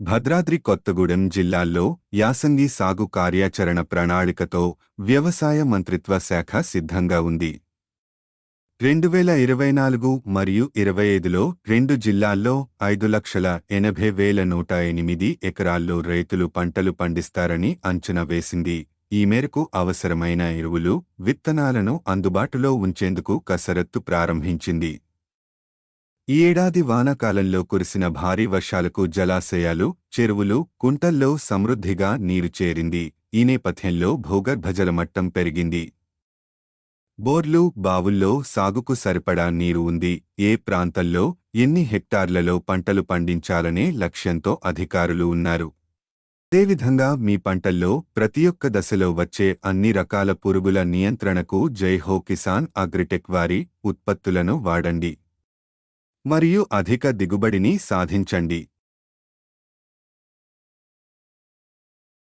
భద్రాద్రి కొత్తగూడెం జిల్లాల్లో యాసంగి సాగు కార్యాచరణ ప్రణాళికతో వ్యవసాయ మంత్రిత్వ శాఖ సిద్ధంగా ఉంది. రెండు వేల ఇరవై నాలుగు మరియు ఇరవై ఐదులో రెండు జిల్లాల్లో ఐదు లక్షల ఎనభై వేల నూట ఎనిమిది ఎకరాల్లో రైతులు పంటలు పండిస్తారని అంచనా వేసింది. ఈ మేరకు అవసరమైన ఎరువులు విత్తనాలను అందుబాటులో ఉంచేందుకు కసరత్తు ప్రారంభించింది. ఈ ఏడాది వానాకాలంలో కురిసిన భారీ వర్షాలకు జలాశయాలు చెరువులు కుంటల్లో సమృద్ధిగా నీరు చేరింది. ఈ నేపథ్యంలో భూగర్భజల మట్టం పెరిగింది. బోర్లు బావుల్లో సాగుకు సరిపడా నీరు ఉంది. ఏ ప్రాంతంలో ఎన్ని హెక్టార్లలో పంటలు పండించాలనే లక్ష్యంతో అధికారులు ఉన్నారు. అదేవిధంగా మీ పంటల్లో ప్రతి ఒక్క దశలో వచ్చే అన్ని రకాల పురుగుల నియంత్రణకు జైహో కిసాన్ అగ్రిటెక్ వారి ఉత్పత్తులను వాడండి. మరియు అధిక దిగుబడిని సాధించండి.